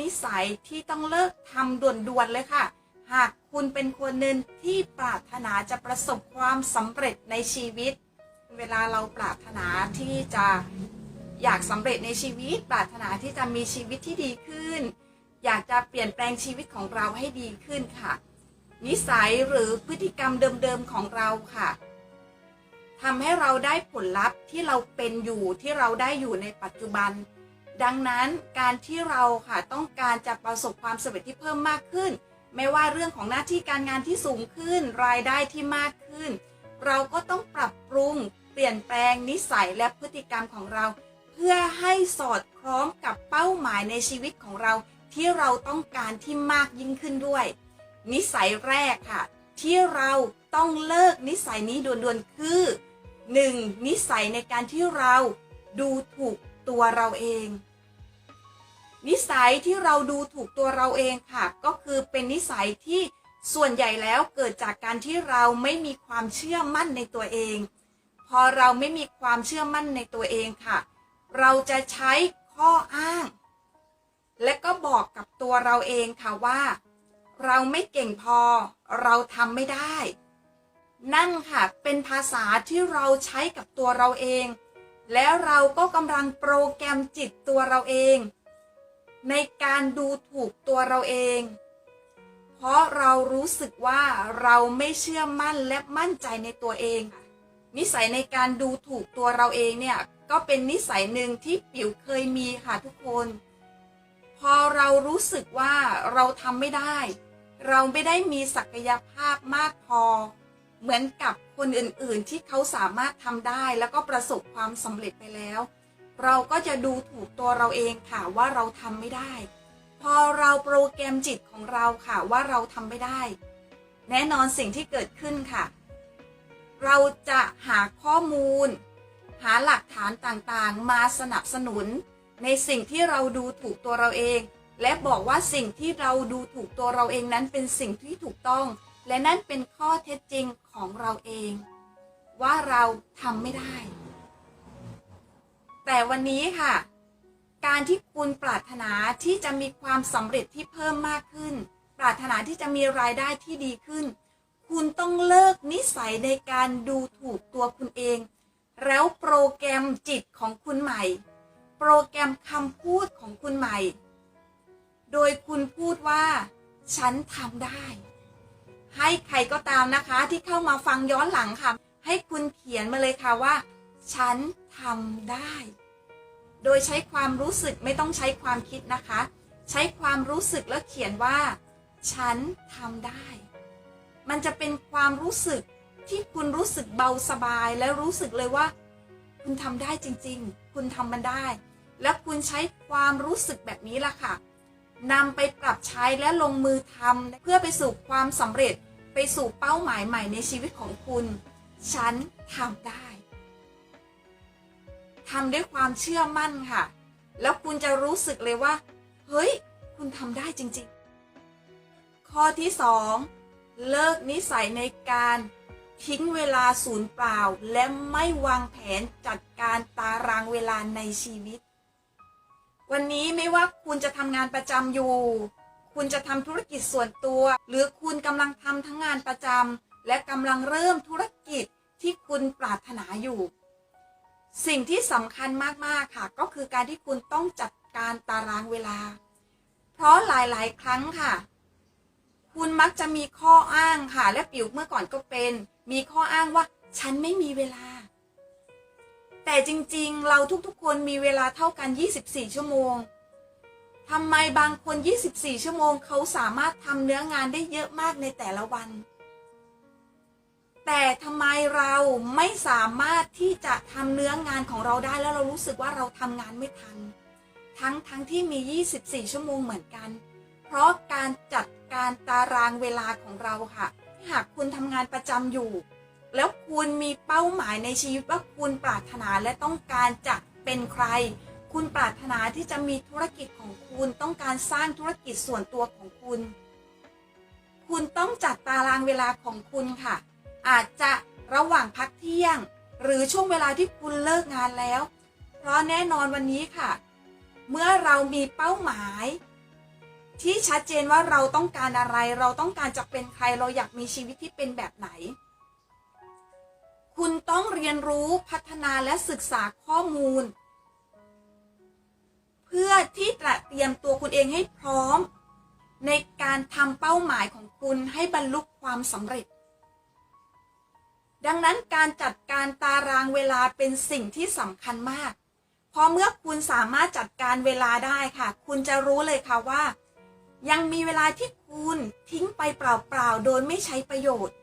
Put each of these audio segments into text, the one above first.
นิสัยที่ต้องเลิกทำด่วนๆเลยค่ะ หากคุณเป็นคนหนึ่งที่ปรารถนาจะประสบความสำเร็จในชีวิต เวลาเราปรารถนาที่จะอยากสำเร็จในชีวิต ปรารถนาที่จะมีชีวิตที่ดีขึ้น อยากจะเปลี่ยนแปลงชีวิตของเราให้ดีขึ้นค่ะ นิสัยหรือพฤติกรรมเดิมๆของเราค่ะทำให้เราได้ผลลัพธ์ที่เราเป็นอยู่ที่เราได้อยู่ในปัจจุบัน ดังนั้นการที่เราค่ะต้องการจะประสบความสำเร็จที่เพิ่มมากขึ้น ไม่ว่าเรื่องของหน้าที่การงานที่สูงขึ้น รายได้ที่มากขึ้น เราก็ต้องปรับปรุง เปลี่ยนแปลงนิสัยและพฤติกรรมของเรา เพื่อให้สอดคล้องกับเป้าหมายในชีวิตของเรา ที่เราต้องการที่มากยิ่งขึ้นด้วย นิสัยแรกค่ะ ที่เราต้องเลิกนิสัยนี้ด่วนๆคือ 1. นิสัยในการที่เราดูถูกตัวเราเอง นิสัยที่เราดูถูกตัวเราเองค่ะ ก็คือเป็นนิสัยที่ส่วนใหญ่แล้วเกิดจากการที่เราไม่มีความเชื่อมั่นในตัวเอง พอเราไม่มีความเชื่อมั่นในตัวเองค่ะ เราจะใช้ข้ออ้าง และก็บอกกับตัวเราเองค่ะว่า เราไม่เก่งพอ เราทำไม่ได้ นั่นค่ะเป็นภาษาที่เราใช้กับตัวเราเอง แล้วเราก็กำลังโปรแกรมจิตตัวเราเอง ในการดูถูกตัวเราเอง เพราะเรารู้สึกว่าเราไม่เชื่อมั่นและมั่นใจในตัวเอง นิสัยในการดูถูกตัวเราเองเนี่ยก็เป็นนิสัยหนึ่งที่ปิ๋วเคยมีค่ะทุกคน พอเรารู้สึกว่าเราทำไม่ได้ เราไม่ได้มีศักยภาพมากพอ เหมือนกับคนอื่นๆที่เขาสามารถทำได้แล้วก็ประสบความสำเร็จไปแล้ว เราก็จะดูถูกตัวเราเองค่ะว่าเราทำไม่ได้ พอเราโปรแกรมจิตของเราค่ะว่าเราทำไม่ได้ แน่นอนสิ่งที่เกิดขึ้นค่ะ เราจะหาข้อมูล หาหลักฐานต่างๆ มาสนับสนุน ในสิ่งที่เราดูถูกตัวเราเอง และบอกว่าสิ่งที่เราดูถูกตัวเราเองนั้นเป็นสิ่งที่ถูกต้อง และนั่นเป็นข้อเท็จจริงของเราเอง ว่าเราทำไม่ได้ แต่วันนี้ค่ะ การที่คุณปรารถนาที่จะมีความสำเร็จที่เพิ่มมากขึ้น ปรารถนาที่จะมีรายได้ที่ดีขึ้น คุณต้องเลิกนิสัยในการดูถูกตัวคุณเอง แล้วโปรแกรมจิตของคุณใหม่ โปรแกรมคำพูดของคุณใหม่ โดยคุณพูดว่า ฉันทำได้ ให้ใครก็ตามนะคะที่เข้ามาฟังย้อนหลังค่ะ ให้คุณเขียนมาเลยค่ะว่าฉันทำได้ โดยใช้ความรู้สึกไม่ต้องใช้ความคิดนะคะ ใช้ความรู้สึกแล้วเขียนว่า ฉันทำได้ มันจะเป็นความรู้สึกที่คุณรู้สึกเบาสบายและรู้สึกเลยว่า คุณทำได้จริง ๆ คุณทำมันได้ แล้วคุณใช้ความรู้สึกแบบนี้ล่ะค่ะนำไปปรับใช้และลงมือทำเพื่อไปสู่ความสำเร็จไปสู่เป้าหมายใหม่ในชีวิตของคุณ ฉันทำได้ ทำด้วยความเชื่อมั่นค่ะ แล้วคุณจะรู้สึกเลยว่า เฮ้ย คุณทำได้จริงๆ ข้อที่สองเลิกนิสัยในการทิ้งเวลาศูนย์เปล่า และไม่วางแผนจัดการตารางเวลาในชีวิต วันนี้ไม่ว่าคุณจะทำงานประจำอยู่ คุณจะทำธุรกิจส่วนตัว หรือคุณกำลังทำทั้งงานประจำและกำลังเริ่มธุรกิจที่คุณปรารถนาอยู่ สิ่งที่สำคัญมาก ๆ ค่ะ ก็คือการที่คุณต้องจัดการตารางเวลา เพราะหลาย ๆ ครั้งค่ะ คุณมักจะมีข้ออ้างค่ะ และปิวเมื่อก่อนก็เป็น มีข้ออ้างว่า ฉันไม่มีเวลา แต่จริง ๆ เราทุก ๆ คนมีเวลาเท่ากัน 24 ชั่วโมงทำไมบางคน 24 ชั่วโมง เขาสามารถทำเนื้องานได้เยอะมากในแต่ละวัน แต่ทำไมเราไม่สามารถที่จะทำเนื้องานของเราได้แล้วเรารู้สึกว่าเราทำงานไม่ทัน ทั้งทั้งที่มี 24 ชั่วโมงเหมือนกัน เพราะการจัดการตารางเวลาของเราค่ะ หากคุณทำงานประจำอยู่ แล้วคุณมีเป้าหมายในชีวิตว่าคุณปรารถนาและต้องการจะเป็นใคร คุณปรารถนาที่จะมีธุรกิจของคุณต้องการสร้างธุรกิจส่วนตัวของคุณ คุณต้องจัดตารางเวลาของคุณค่ะ อาจจะระหว่างพักเที่ยง หรือช่วงเวลาที่คุณเลิกงานแล้ว เพราะแน่นอนวันนี้ค่ะ เมื่อเรามีเป้าหมาย ที่ชัดเจนว่าเราต้องการอะไร เราต้องการจะเป็นใครเราอยากมีชีวิตที่เป็นแบบไหน คุณต้องเรียนรู้พัฒนาและศึกษาข้อมูล เพื่อที่จะเตรียมตัวคุณเองให้พร้อม ในการทำเป้าหมายของคุณให้บรรลุความสำเร็จ ดังนั้นการจัดการตารางเวลาเป็นสิ่งที่สำคัญมาก เพราะเมื่อคุณสามารถจัดการเวลาได้ค่ะ คุณจะรู้เลยค่ะว่า ยังมีเวลาที่คุณทิ้งไปเปล่าๆ โดยไม่ใช้ประโยชน์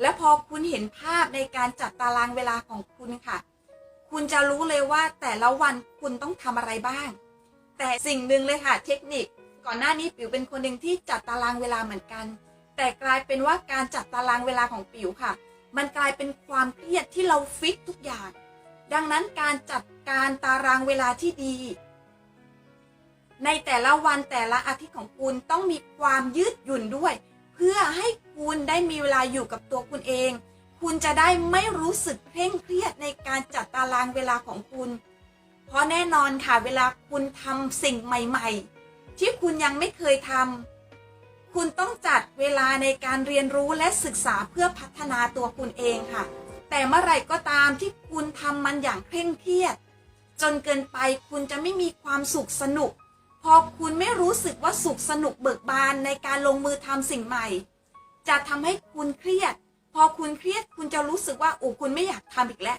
และพอคุณเห็นภาพในการจัดตารางเวลาของคุณค่ะ คุณจะรู้เลยว่าแต่ละวันคุณต้องทำอะไรบ้าง แต่สิ่งหนึ่งเลยค่ะเทคนิค ก่อนหน้านี้ปิ๋วเป็นคนหนึ่งที่จัดตารางเวลาเหมือนกัน แต่กลายเป็นว่าการจัดตารางเวลาของปิ๋วค่ะ มันกลายเป็นความเครียดที่เราฟิกทุกอย่าง ดังนั้นการจัดการตารางเวลาที่ดี ในแต่ละวันแต่ละอาทิตย์ของคุณต้องมีความยืดหยุ่นด้วย เพื่อให้คุณได้มีเวลาอยู่กับตัวคุณเอง คุณจะได้ไม่รู้สึกเคร่งเครียดในการจัดตารางเวลาของคุณ เพราะแน่นอนค่ะเวลาคุณทำสิ่งใหม่ ๆ ที่คุณยังไม่เคยทำ คุณต้องจัดเวลาในการเรียนรู้และศึกษาเพื่อพัฒนาตัวคุณเองค่ะ แต่เมื่อไหร่ก็ตามที่คุณทำมันอย่างเคร่งเครียด จนเกินไปคุณจะไม่มีความสุขสนุก พอคุณไม่รู้สึกว่าสุขสนุกเบิกบานในการลงมือทำสิ่งใหม่ จะทำให้คุณเครียด พอคุณเครียดคุณจะรู้สึกว่าโอ้คุณไม่อยากทำอีกแล้ว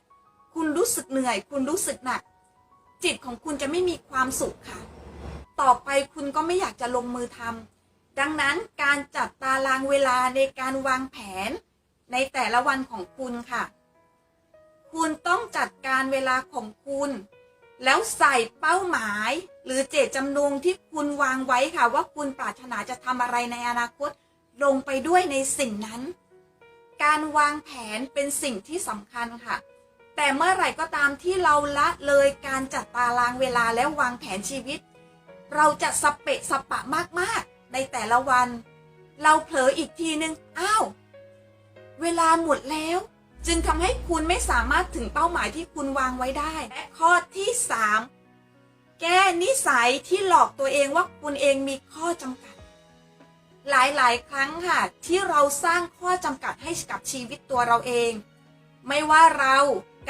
คุณรู้สึกเหนื่อย คุณรู้สึกหนัก จิตของคุณจะไม่มีความสุขค่ะ ต่อไปคุณก็ไม่อยากจะลงมือทำ ดังนั้นการจัดตารางเวลาในการวางแผนในแต่ละวันของคุณค่ะ คุณต้องจัดการเวลาของคุณ แล้วใส่เป้าหมาย หรือเจตจำนงที่คุณวางไว้ค่ะ ว่าคุณปรารถนาจะทำอะไรในอนาคต ลงไปด้วยในสิ่งนั้น การวางแผนเป็นสิ่งที่สำคัญค่ะ แต่เมื่อไหร่ก็ตามที่เราละเลยการจัดตารางเวลาและวางแผนชีวิต เราจะสเปะสปะมากๆ ในแต่ละวัน เราเผลออีกทีนึง อ้าว เวลาหมดแล้ว จึงทำให้คุณไม่สามารถถึงเป้าหมายที่คุณวางไว้ได้ และข้อที่ 3 แก้นิสัยที่หลอกตัวเองว่าคุณเองมีข้อจำกัด หลายๆ ครั้งค่ะ ที่เราสร้างข้อจำกัดให้กับชีวิตตัวเราเอง ไม่ว่าเรา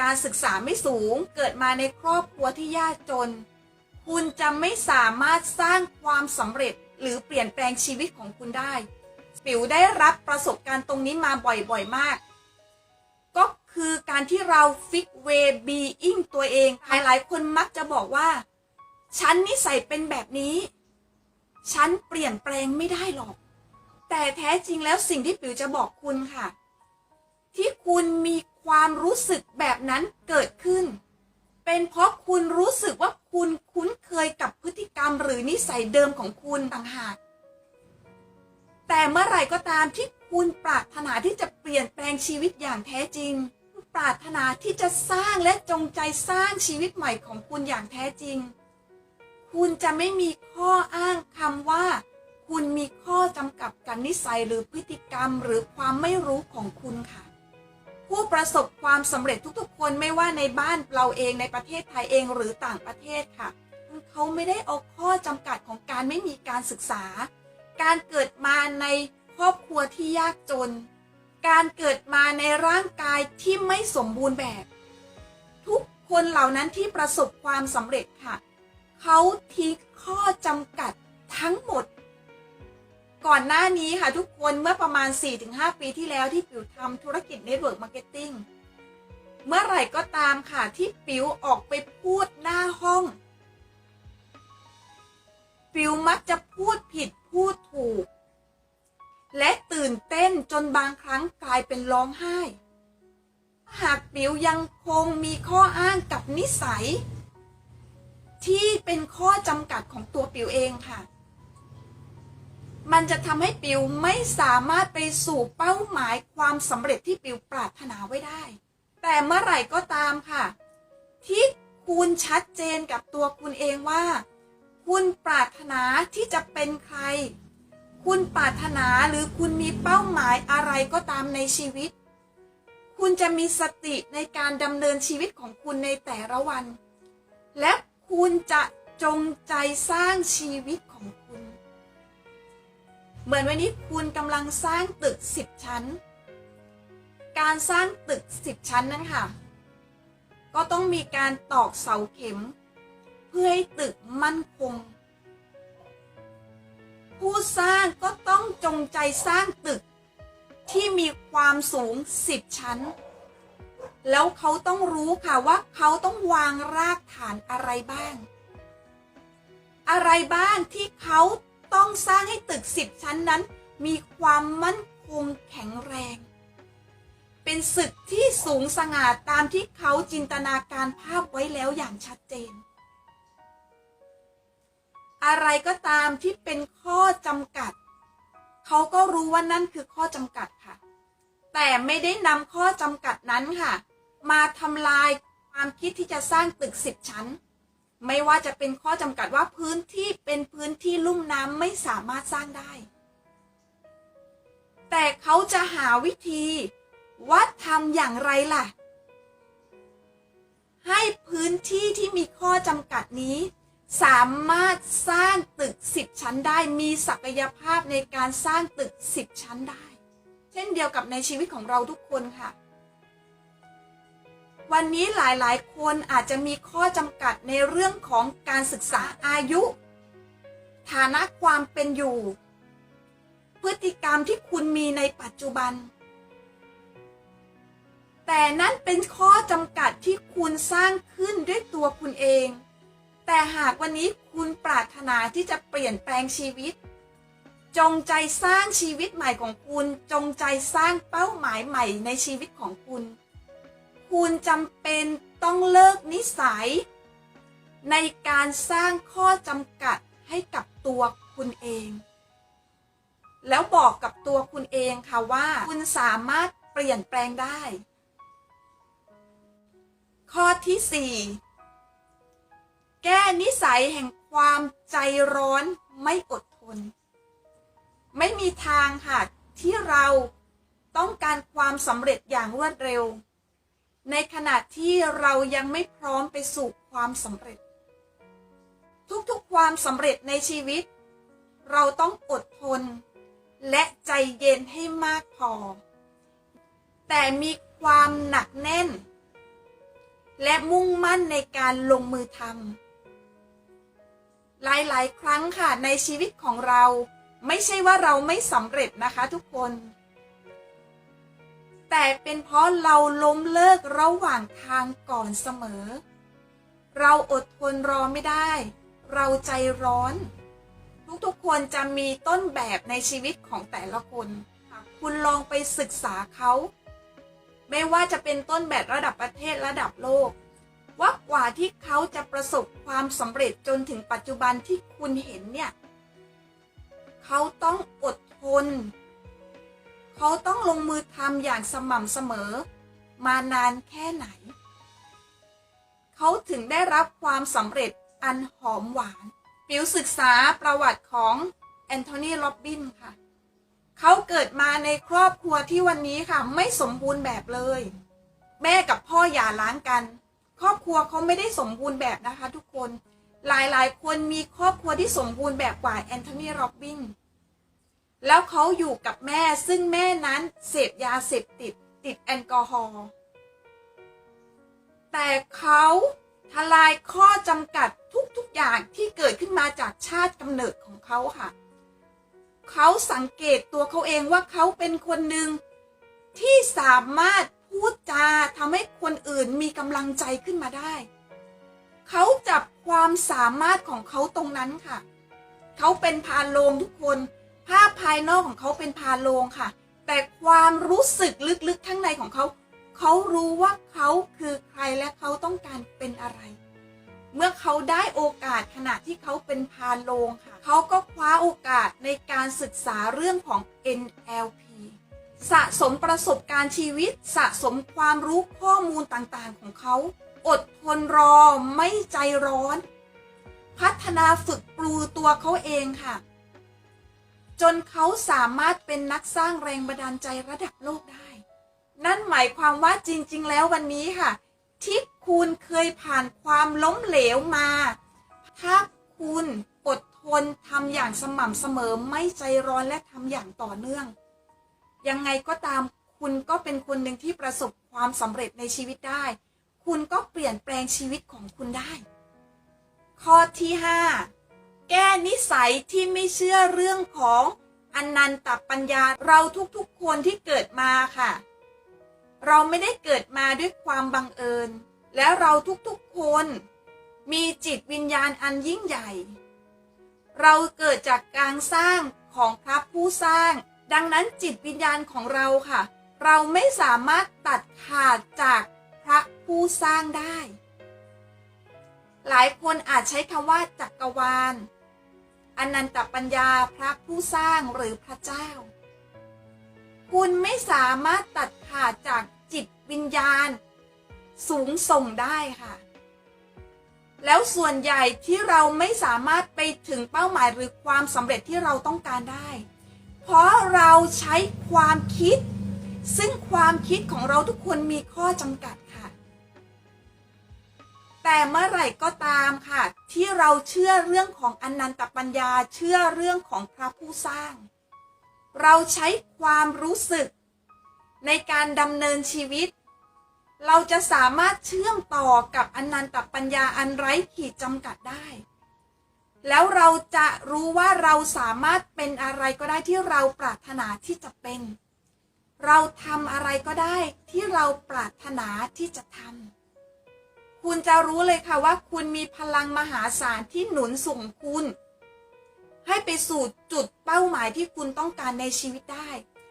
การศึกษาไม่สูงเกิดมาในครอบครัวที่ยากจน คุณจะไม่สามารถสร้างความสำเร็จ หรือเปลี่ยนแปลงชีวิตของคุณได้ ปิ๋วได้รับประสบการณ์ตรงนี้มาบ่อยๆมาก ก็คือการที่เราฟิกเวบีอิงตัวเอง หลายๆคนมักจะบอกว่า ฉันนิสัยเป็นแบบนี้ ฉันเปลี่ยนแปลงไม่ได้หรอก แต่แท้จริงแล้วสิ่งที่ปิ๋วจะบอกคุณค่ะ ที่คุณมีความรู้สึกแบบนั้นเกิดขึ้น เป็นเพราะคุณรู้สึกว่าคุณคุ้นเคยกับพฤติกรรมหรือนิสัยเดิมของคุณต่างหาก แต่เมื่อไหร่ก็ตามที่คุณปรารถนาที่จะเปลี่ยนแปลงชีวิตอย่างแท้จริง ปรารถนาที่จะสร้างและจงใจสร้างชีวิตใหม่ของคุณอย่างแท้จริง คุณจะไม่มีข้ออ้างคำว่า คุณมีข้อจำกัดกับนิสัยหรือพฤติกรรมหรือความไม่รู้ของคุณค่ะ ผู้ประสบความสำเร็จทุกๆ คนไม่ว่าในบ้านเราเองในประเทศไทยเองหรือต่างประเทศค่ะ เขาไม่ได้เอาข้อจำกัดของการไม่มีการศึกษา การเกิดมาในครอบครัวที่ยากจน การเกิดมาในร่างกายที่ไม่สมบูรณ์แบบ ทุกคนเหล่านั้นที่ประสบความสำเร็จค่ะ เขาทิ้งข้อจำกัดทั้งหมด ก่อนหน้านี้ค่ะทุกคนเมื่อประมาณ 4-5 ปีที่แล้วที่ปิวทำธุรกิจเน็ตเวิร์กมาร์เก็ตติ้งเมื่อไหร่ก็ตามค่ะที่ปิวออกไปพูดหน้าห้อง ปิวมักจะพูดผิดพูดถูก และตื่นเต้นจนบางครั้งกลายเป็นร้องไห้ หากปิวยังคงมีข้ออ้างกับนิสัย ที่เป็นข้อจำกัดของตัวปิวเองค่ะ มันจะทำให้ปิวไม่สามารถไปสู่เป้าหมายความสำเร็จที่ปิวปรารถนาไว้ได้ แต่เมื่อไหร่ก็ตามค่ะ ที่คุณชัดเจนกับตัวคุณเองว่า คุณปรารถนาที่จะเป็นใคร คุณปรารถนาหรือคุณมีเป้าหมายอะไรก็ตามในชีวิต คุณจะมีสติในการดำเนินชีวิตของคุณในแต่ละวัน และคุณจะจงใจสร้างชีวิต เหมือนวันนี้คุณกำลังสร้างตึก 10 ชั้น การสร้างตึก 10 ชั้นนั้นค่ะ ก็ต้องมีการตอกเสาเข็ม เพื่อให้ตึกมั่นคง ผู้สร้างก็ต้องจงใจสร้างตึกที่มีความสูง 10 ชั้น แล้วเขาต้องรู้ค่ะว่าเขาต้องวางรากฐานอะไรบ้าง อะไรบ้างที่เขา ต้องสร้างให้ตึก 10 ชั้นนั้น มีความมั่นคงแข็งแรง เป็นศึกที่สูงสง่าตามที่เขาจินตนาการภาพไว้แล้วอย่างชัดเจน อะไรก็ตามที่เป็นข้อจำกัด เขาก็รู้ว่านั่นคือข้อจำกัดค่ะ แต่ไม่ได้นำข้อจำกัดนั้นค่ะ มาทำลายความคิดที่จะสร้างตึกสิบชั้น ไม่ว่าจะเป็นข้อจำกัดว่าพื้นที่เป็นพื้นที่ลุ่มน้ำไม่สามารถสร้างได้ แต่เขาจะหาวิธีว่าทำอย่างไรล่ะ ให้พื้นที่ที่มีข้อจำกัดนี้ สามารถสร้างตึก 10 ชั้นได้มีศักยภาพในการสร้างตึก 10 ชั้นได้ เช่นเดียวกับในชีวิตของเราทุกคนค่ะ วันนี้หลายๆ คนอาจจะมีข้อจำกัดในเรื่องของการศึกษาอายุ ฐานะความเป็นอยู่ พฤติกรรมที่คุณมีในปัจจุบัน แต่นั่นเป็นข้อจำกัดที่คุณสร้างขึ้นด้วยตัวคุณเอง แต่หากวันนี้คุณปรารถนาที่จะเปลี่ยนแปลงชีวิต จงใจสร้างชีวิตใหม่ของคุณ จงใจสร้างเป้าหมายใหม่ในชีวิตของคุณ คุณจำเป็นต้องเลิกนิสัย ในการสร้างข้อจำกัดให้กับตัวคุณเอง แล้วบอกกับตัวคุณเองค่ะว่าคุณสามารถเปลี่ยนแปลงได้ ข้อที่สี่แก้นิสัยแห่งความใจร้อนไม่อดทน ไม่มีทางค่ะที่เราต้องการความสำเร็จอย่างรวดเร็ว ในขณะที่เรายังไม่พร้อมไปสู่ความสำเร็จ ทุกๆความสำเร็จในชีวิต เราต้องอดทน และใจเย็นให้มากพอ แต่มีความหนักแน่น และมุ่งมั่นในการลงมือทำหลายๆ ครั้งค่ะในชีวิตของเรา ไม่ใช่ว่าเราไม่สำเร็จนะคะทุกคน แต่เป็นเพราะเราล้มเลิกระหว่างทางก่อนเสมอ เราอดทนรอไม่ได้ เราใจร้อน ทุกๆคนจะมีต้นแบบในชีวิตของแต่ละคนคุณลองไปศึกษาเขา ไม่ว่าจะเป็นต้นแบบระดับประเทศระดับโลก ว่ากว่าที่เขาจะประสบความสำเร็จจนถึงปัจจุบันที่คุณเห็นเนี่ย เขาต้องอดทน เขาต้องลงมือทำอย่างสม่ำเสมอ มานานแค่ไหน เขาถึงได้รับความสำเร็จอันหอมหวานปิวศึกษาประวัติของแอนโทนีโรบบินค่ะ เขาเกิดมาในครอบครัวที่วันนี้ค่ะ ไม่สมบูรณ์แบบเลย แม่กับพ่อหย่าร้างกัน ครอบครัวเขาไม่ได้สมบูรณ์แบบนะคะทุกคน หลายๆ คนมีครอบครัวที่สมบูรณ์แบบกว่าแอนโทนีโรบบิน แล้วเขาอยู่กับแม่ซึ่งแม่นั้นเสพยาเสพติดติดแอลกอฮอล์แต่เขาทลายข้อจำกัดทุกๆอย่างที่เกิดขึ้นมาจากชาติกำเนิดของเขาค่ะ เขาสังเกตตัวเขาเองว่าเขาเป็นคนหนึ่งที่สามารถพูดจาทำให้คนอื่นมีกำลังใจขึ้นมาได้ เขาจับความสามารถของเขาตรงนั้นค่ะ เขาเป็นพาโลงทุกคน ภาพภายนอกของเขาเป็นพาโลงค่ะ แต่ความรู้สึกลึกๆข้างในของเขา เขารู้ว่าเขาคือใครและเขาต้องการเป็นอะไร เมื่อเขาได้โอกาสขณะที่เขาเป็นพาโลงค่ะ เขาก็คว้าโอกาสในการศึกษาเรื่องของ NLP สะสมประสบการณ์ชีวิต สะสมความรู้ข้อมูลต่างๆของเขา อดทนรอไม่ใจร้อน พัฒนาฝึกปรูตัวเขาเองค่ะ จนเขาสามารถเป็นนักสร้างแรงบันดาลใจระดับโลกได้ นั่นหมายความว่าจริง ๆ แล้ววันนี้ค่ะ ที่คุณเคยผ่านความล้มเหลวมา ถ้าคุณอดทนทำอย่างสม่ำเสมอไม่ใจร้อนและทำอย่างต่อเนื่อง ยังไงก็ตามคุณก็เป็นคนหนึ่งที่ประสบความสำเร็จในชีวิตได้ คุณก็เปลี่ยนแปลงชีวิตของคุณได้ ข้อที่ 5 แก้นิสัยที่ไม่เชื่อเรื่องของอนันตปัญญาเราทุกๆคนที่เกิดมาค่ะ เราไม่ได้เกิดมาด้วยความบังเอิญ และเราทุกๆคน มีจิตวิญญาณอันยิ่งใหญ่ เราเกิดจากการสร้างของพระผู้สร้าง ดังนั้นจิตวิญญาณของเราค่ะ เราไม่สามารถตัดขาดจากพระผู้สร้างได้ หลายคนอาจใช้คำว่าจักรวาล อนันตปัญญาพระผู้สร้างหรือพระเจ้า คุณไม่สามารถตัดขาดจากจิตวิญญาณ สูงส่งได้ค่ะ แล้วส่วนใหญ่ที่เราไม่สามารถไปถึงเป้าหมายหรือความสำเร็จที่เราต้องการได้ เพราะเราใช้ความคิด ซึ่งความคิดของเราทุกคนมีข้อจำกัด แต่เมื่อไหร่ก็ตามค่ะ ที่เราเชื่อเรื่องของอนันตปัญญาเชื่อเรื่องของพระผู้สร้าง เราใช้ความรู้สึกในการดำเนินชีวิต เราจะสามารถเชื่อมต่อกับอนันตปัญญาอันไร้ขีดจำกัดได้ แล้วเราจะรู้ว่าเราสามารถเป็นอะไรก็ได้ที่เราปรารถนาที่จะเป็น เราทำอะไรก็ได้ที่เราปรารถนาที่จะทำ คุณจะรู้เลยค่ะว่าคุณมีพลังมหาศาลที่หนุนส่งคุณ ให้ไปสู่จุดเป้าหมายที่คุณต้องการในชีวิตได้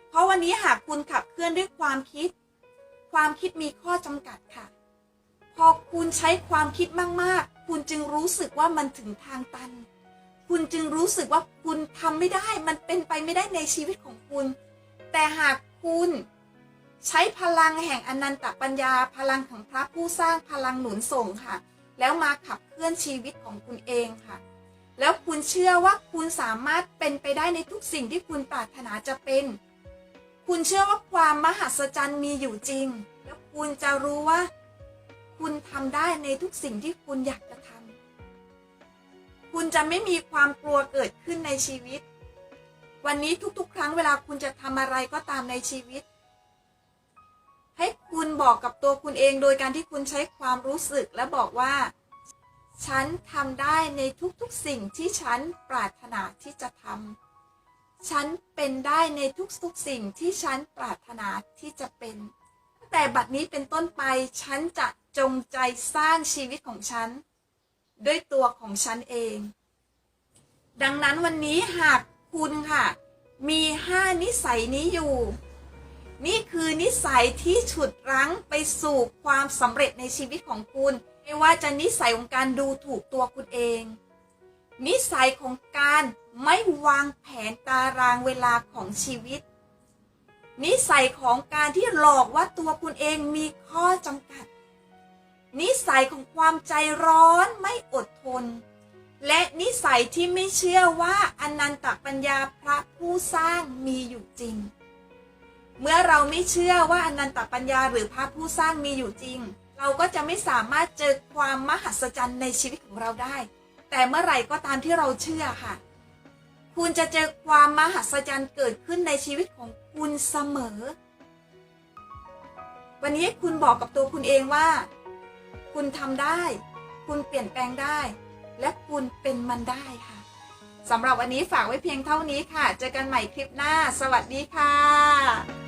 เพราะวันนี้หากคุณขับเคลื่อนด้วยความคิด ความคิดมีข้อจำกัดค่ะ พอคุณใช้ความคิดมากๆ คุณจึงรู้สึกว่ามันถึงทางตัน คุณจึงรู้สึกว่าคุณทำไม่ได้ มันเป็นไปไม่ได้ในชีวิตของคุณ แต่หากคุณ ใช้พลังแห่งอนันตปัญญา พลังของพระผู้สร้างพลังหนุนส่งค่ะ แล้วมาขับเคลื่อนชีวิตของคุณเองค่ะ แล้วคุณเชื่อว่าคุณสามารถเป็นไปได้ในทุกสิ่งที่คุณปรารถนาจะเป็น คุณเชื่อว่าความมหัศจรรย์มีอยู่จริง แล้วคุณจะรู้ว่า คุณทำได้ในทุกสิ่งที่คุณอยากจะทำคุณจะไม่มีความกลัวเกิดขึ้นในชีวิต วันนี้ทุกๆ ครั้งเวลาคุณจะทำอะไรก็ตามในชีวิต ให้คุณบอกกับตัวคุณเองโดยการที่คุณใช้ความรู้สึกและบอกว่า ฉันทำได้ในทุกๆสิ่งที่ฉันปรารถนาที่จะทำฉันเป็นได้ในทุกๆสิ่งที่ฉันปรารถนาที่จะเป็นแต่บัดนี้เป็นต้นไปฉันจะจงใจสร้างชีวิตของฉัน ด้วยตัวของฉันเอง ดังนั้นวันนี้หากคุณค่ะ มีห้านิสัยนี้อยู่ นี่คือนิสัยที่ฉุดรั้งไปสู่ความสำเร็จในชีวิตของคุณ ไม่ว่าจะนิสัยของการดูถูกตัวคุณเอง นิสัยของการไม่วางแผนตารางเวลาของชีวิต นิสัยของการที่หลอกว่าตัวคุณเองมีข้อจำกัด นิสัยของความใจร้อนไม่อดทน และนิสัยที่ไม่เชื่อว่าอนันตปัญญาพระผู้สร้างมีอยู่จริง เมื่อเราไม่เชื่อว่าอนันตปัญญาหรือพระผู้สร้างมีอยู่จริง เราก็จะไม่สามารถเจอความมหัศจรรย์ในชีวิตของเราได้ แต่เมื่อไหร่ก็ตามที่เราเชื่อค่ะ คุณจะเจอความมหัศจรรย์เกิดขึ้นในชีวิตของคุณเสมอ วันนี้คุณบอกกับตัวคุณเองว่า คุณทำได้ คุณเปลี่ยนแปลงได้ และคุณเป็นมันได้ค่ะสำหรับวันนี้ฝากไว้เพียงเท่านี้ค่ะ เจอกันใหม่คลิปหน้า สวัสดีค่ะ